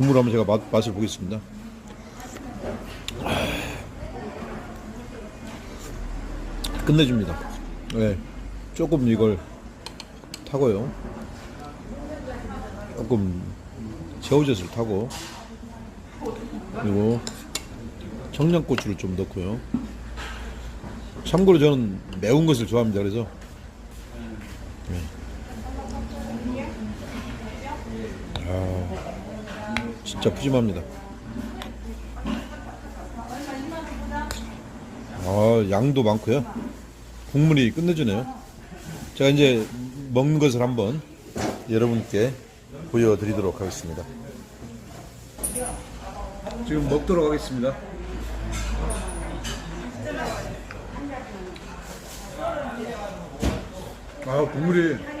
국물 한번 제가 맛, 맛을 보겠습니다. 끝내줍니다. 네, 조금 이걸 타고요. 조금 새우젓을 타고 그리고 청양고추를 좀 넣고요. 참고로 저는 매운 것을 좋아합니다. 그래서 네. 아, 진짜 푸짐합니다. 아, 양도 많고요. 국물이 끝내주네요. 제가 이제 먹는 것을 한번 여러분께 보여드리도록 하겠습니다. 지금 먹도록 하겠습니다. 아, 국물이